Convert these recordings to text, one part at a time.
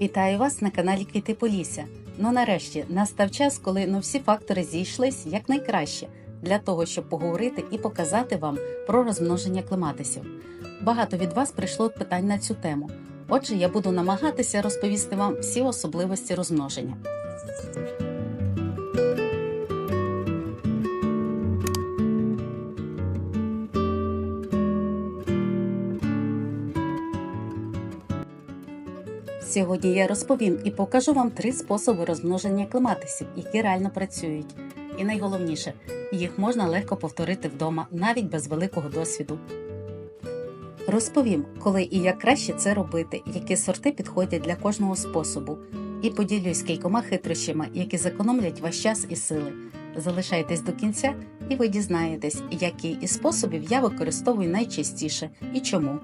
Вітаю вас на каналі Квіти Полісся. Ну нарешті настав час, коли ну всі фактори зійшлись якнайкраще для того, щоб поговорити і показати вам про розмноження клематисів. Багато від вас прийшло питань на цю тему. Отже, я буду намагатися розповісти вам всі особливості розмноження. Сьогодні я розповім і покажу вам три способи розмноження клематисів, які реально працюють. І найголовніше, їх можна легко повторити вдома, навіть без великого досвіду. Розповім, коли і як краще це робити, які сорти підходять для кожного способу, і поділюсь кількома хитрощами, які зекономлять ваш час і сили. Залишайтесь до кінця, і ви дізнаєтесь, який із способів я використовую найчастіше і чому.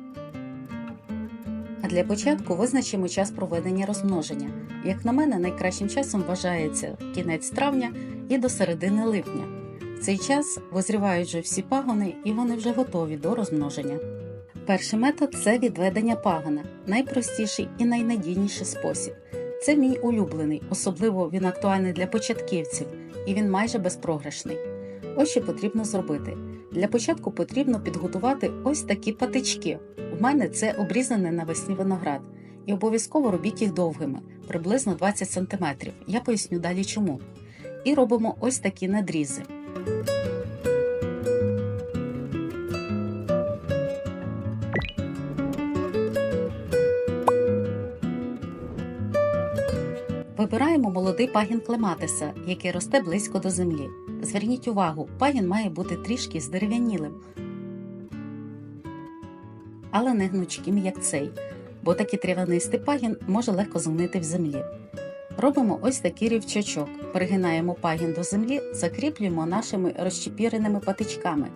Для початку визначимо час проведення розмноження. Як на мене, найкращим часом вважається кінець травня і до середини липня. В цей час визрівають вже всі пагони і вони вже готові до розмноження. Перший метод це відведення пагона, найпростіший і найнадійніший спосіб. Це мій улюблений, особливо він актуальний для початківців, і він майже безпрограшний. Ось що потрібно зробити. Для початку потрібно підготувати ось такі патички. У мене це обрізаний навесні виноград. І обов'язково робіть їх довгими, приблизно 20 см. Я поясню далі чому. І робимо ось такі надрізи. Вибираємо молодий пагін клематиса, який росте близько до землі. Зверніть увагу, пагін має бути трішки здерев'янілим, але не гнучким, як цей, бо такий трав'янистий пагін може легко згнити в землі. Робимо ось такий рівчачок, пригинаємо пагін до землі, закріплюємо нашими розчепіреними патичками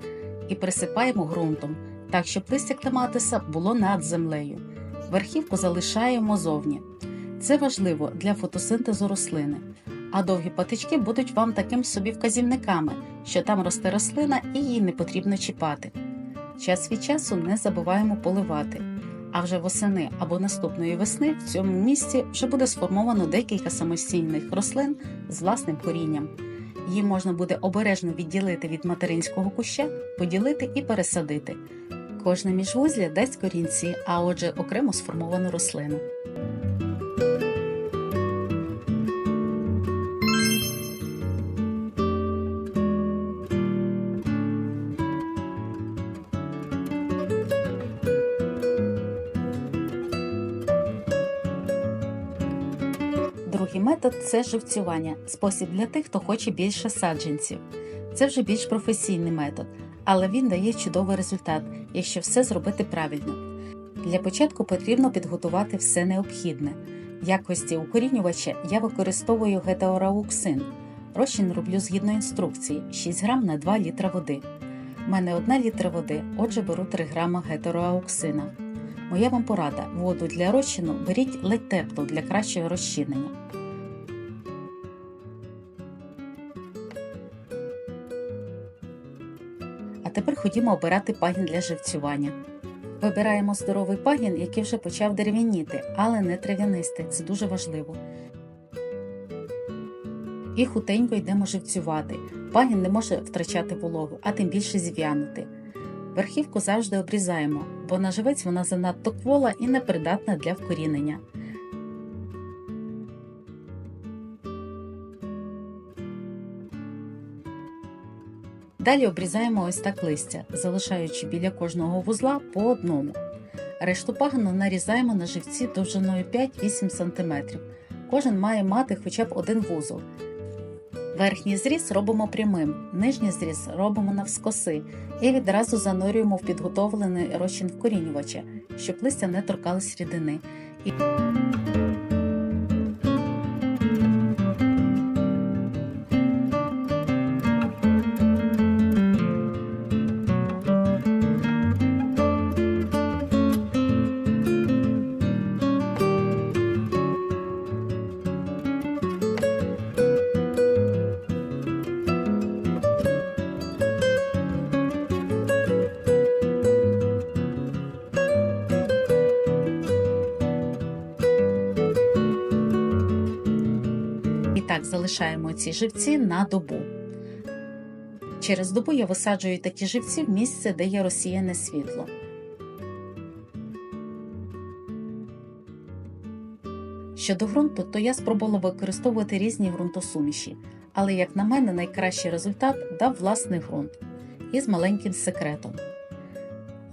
і присипаємо ґрунтом, так щоб листя клематиса було над землею. Верхівку залишаємо зовні. Це важливо для фотосинтезу рослини, а довгі патички будуть вам таким собі вказівниками, що там росте рослина і її не потрібно чіпати. Час від часу не забуваємо поливати, а вже восени або наступної весни в цьому місці вже буде сформовано декілька самостійних рослин з власним корінням. Її можна буде обережно відділити від материнського куща, поділити і пересадити. Кожне міжвузля дасть корінці, а отже, окремо сформовану рослину. Метод це живцювання, спосіб для тих, хто хоче більше саджанців. Це вже більш професійний метод, але він дає чудовий результат, якщо все зробити правильно. Для початку потрібно підготувати все необхідне. В якості укорінювача я використовую гетеорауксин. Розчин роблю згідно інструкції 6 грам на 2 літра води. У мене 1 літра води, отже беру 3 грама гетероауксина. Моя вам порада: воду для розчину беріть ледь теплу для кращого розчинення. Тепер ходімо обирати пагін для живцювання. Вибираємо здоровий пагін, який вже почав дерев'яніти, але не трав'янистий. Це дуже важливо. І хутенько йдемо живцювати. Пагін не може втрачати вологу, а тим більше зів'янути. Верхівку завжди обрізаємо, бо на живець вона занадто квола і непридатна для вкорінення. Далі обрізаємо ось так листя, залишаючи біля кожного вузла по одному. Решту пагону нарізаємо на живці довжиною 5-8 см. Кожен має мати хоча б один вузол. Верхній зріз робимо прямим, нижній зріз робимо навскоси і відразу занурюємо в підготовлений розчин вкорінювача, щоб листя не торкались рідини. І... залишаємо ці живці на добу. Через добу я висаджую такі живці в місце, де є розсіяне світло. Щодо ґрунту, то я спробувала використовувати різні ґрунтосуміші, але, як на мене, найкращий результат дав власний ґрунт із маленьким секретом.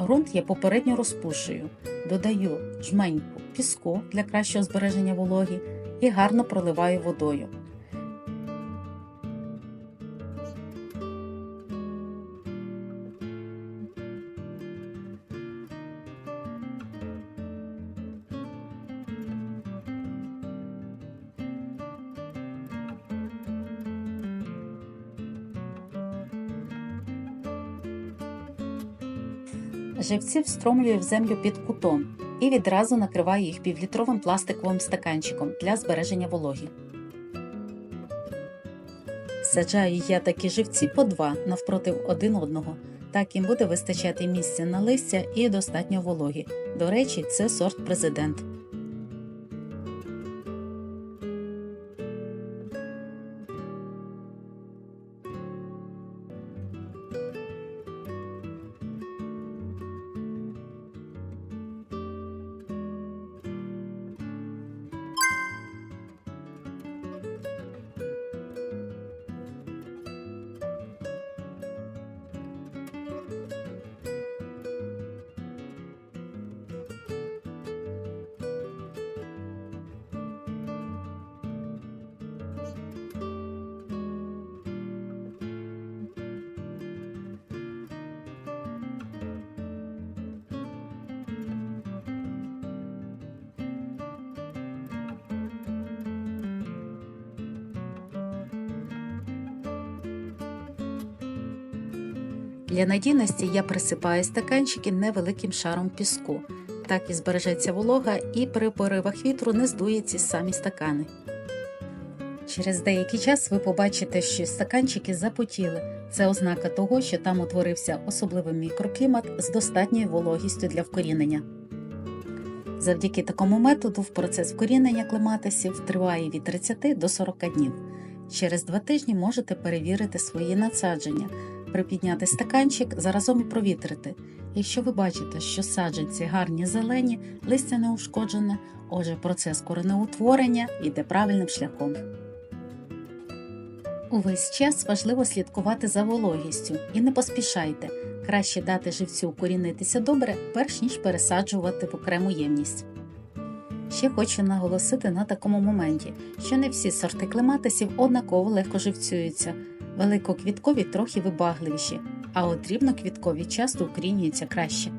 Ґрунт я попередньо розпушую, додаю жменьку піску для кращого збереження вологи і гарно проливаю водою. Живці встромлюю в землю під кутом і відразу накриваю їх півлітровим пластиковим стаканчиком для збереження вологи. Саджаю я такі живці по два навпроти один одного. Так їм буде вистачати місця на листя і достатньо вологі. До речі, це сорт президент. Для надійності я присипаю стаканчики невеликим шаром піску. Так і збережеться волога, і при поривах вітру не здує ці самі стакани. Через деякий час ви побачите, що стаканчики запотіли. Це ознака того, що там утворився особливий мікроклімат з достатньою вологістю для вкорінення. Завдяки такому методу в процес вкорінення клематисів триває від 30 до 40 днів. Через два тижні можете перевірити свої насадження, припідняти стаканчик, заразом і провітрити. Якщо ви бачите, що саджанці гарні зелені, листя не ушкоджене, отже, процес коренеутворення йде правильним шляхом. Увесь час важливо слідкувати за вологістю і не поспішайте. Краще дати живцю укорінитися добре, перш ніж пересаджувати в окрему ємність. Ще хочу наголосити на такому моменті, що не всі сорти клематисів однаково легко живцюються. Великоквіткові трохи вибагливіші, а от дрібноквіткові часто укорінюються краще.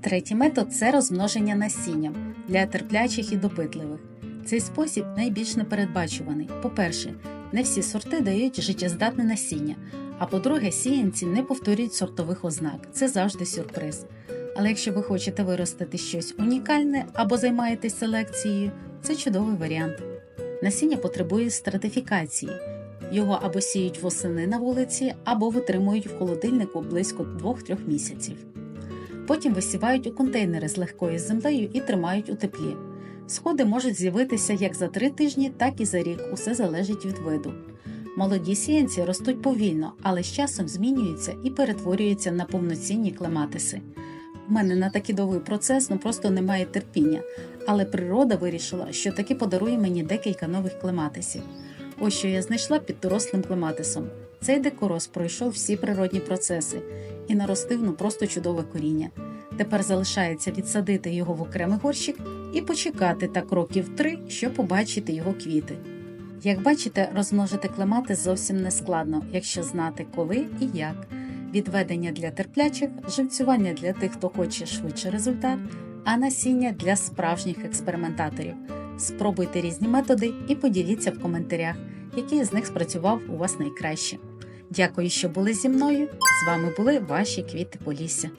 Третій метод це розмноження насінням для терплячих і допитливих. Цей спосіб найбільш непередбачуваний. По-перше, не всі сорти дають життєздатне насіння, а по-друге, сіянці не повторюють сортових ознак. Це завжди сюрприз. Але якщо ви хочете виростити щось унікальне або займаєтесь селекцією, це чудовий варіант. Насіння потребує стратифікації. Його або сіють восени на вулиці, або витримують в холодильнику близько 2-3 місяців. Потім висівають у контейнери з легкою землею і тримають у теплі. Сходи можуть з'явитися як за 3 тижні, так і за рік, усе залежить від виду. Молоді сіянці ростуть повільно, але з часом змінюються і перетворюються на повноцінні клематиси. У мене на такий довгий процес ну просто немає терпіння, але природа вирішила, що таки подарує мені декілька нових клематисів. Ось що я знайшла під дорослим клематисом. Цей декороз пройшов всі природні процеси і наростив ну просто чудове коріння. Тепер залишається відсадити його в окремий горщик і почекати так років три, щоб побачити його квіти. Як бачите, розмножити клематис зовсім не складно, якщо знати коли і як. Відведення для терплячих, живцювання для тих, хто хоче швидший результат, а насіння для справжніх експериментаторів. Спробуйте різні методи і поділіться в коментарях, який з них спрацював у вас найкраще. Дякую, що були зі мною. З вами були ваші квіти Полісся.